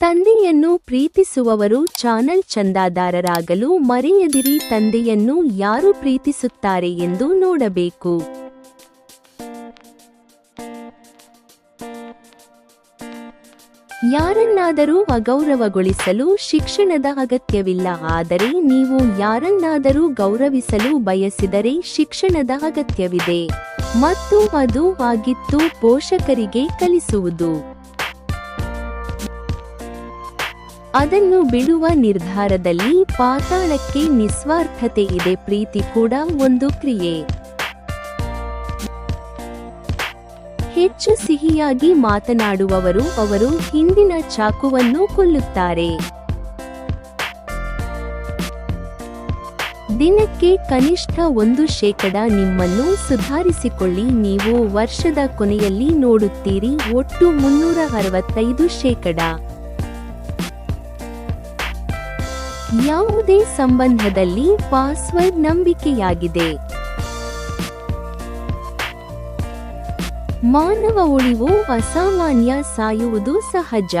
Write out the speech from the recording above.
ತಂದೆಯನ್ನು ಪ್ರೀತಿಸುವವರು ಚಾನಲ್ ಚಂದಾದಾರರಾಗಲು ಮರೆಯದಿರಿ, ತಂದೆಯನ್ನು ಯಾರು ಪ್ರೀತಿಸುತ್ತಾರೆ ಎಂದು ನೋಡಬೇಕು. ಯಾರನ್ನಾದರೂ ಅಗೌರವಗೊಳಿಸಲು ಶಿಕ್ಷಣದ ಅಗತ್ಯವಿಲ್ಲ, ಆದರೆ ನೀವು ಯಾರನ್ನಾದರೂ ಗೌರವಿಸಲು ಬಯಸಿದರೆ ಶಿಕ್ಷಣದ ಅಗತ್ಯವಿದೆ. ಮತ್ತು ಅದು ಆಗಿತ್ತು ಪೋಷಕರಿಗೆ ಕಲಿಸುವುದು. ಅದನ್ನು ಬಿಡುವ ನಿರ್ಧಾರದಲ್ಲಿ ಪಾತಾಳಕ್ಕೆ ನಿಸ್ವಾರ್ಥತೆ ಇದೆ, ಪ್ರೀತಿ ಕೂಡ ಒಂದು ಕ್ರಿಯೆ. ಹೆಚ್ಚು ಸಿಹಿಯಾಗಿ ಮಾತನಾಡುವವರು ಅವರು ಹಿಂದಿನ ಚಾಕುವನ್ನು ಕೊಲ್ಲುತ್ತಾರೆ. ದಿನಕ್ಕೆ ಕನಿಷ್ಠ ಒಂದು ಶೇಕಡ ನಿಮ್ಮನ್ನು ಸುಧಾರಿಸಿಕೊಳ್ಳಿ, ನೀವು ವರ್ಷದ ಕೊನೆಯಲ್ಲಿ ನೋಡುತ್ತೀರಿ, ಒಟ್ಟು ಮುನ್ನೂರ ಅರವತ್ತೈದು ಶೇಕಡ. ಯಾವುದೇ ಸಂಬಂಧದಲ್ಲಿ ಪಾಸ್ವರ್ಡ್ ನಂಬಿಕೆಯಾಗಿದೆ. ಮಾನವ ಉಳಿವು ಅಸಾಮಾನ್ಯ ಸಾಯುವುದು ಸಹಜ.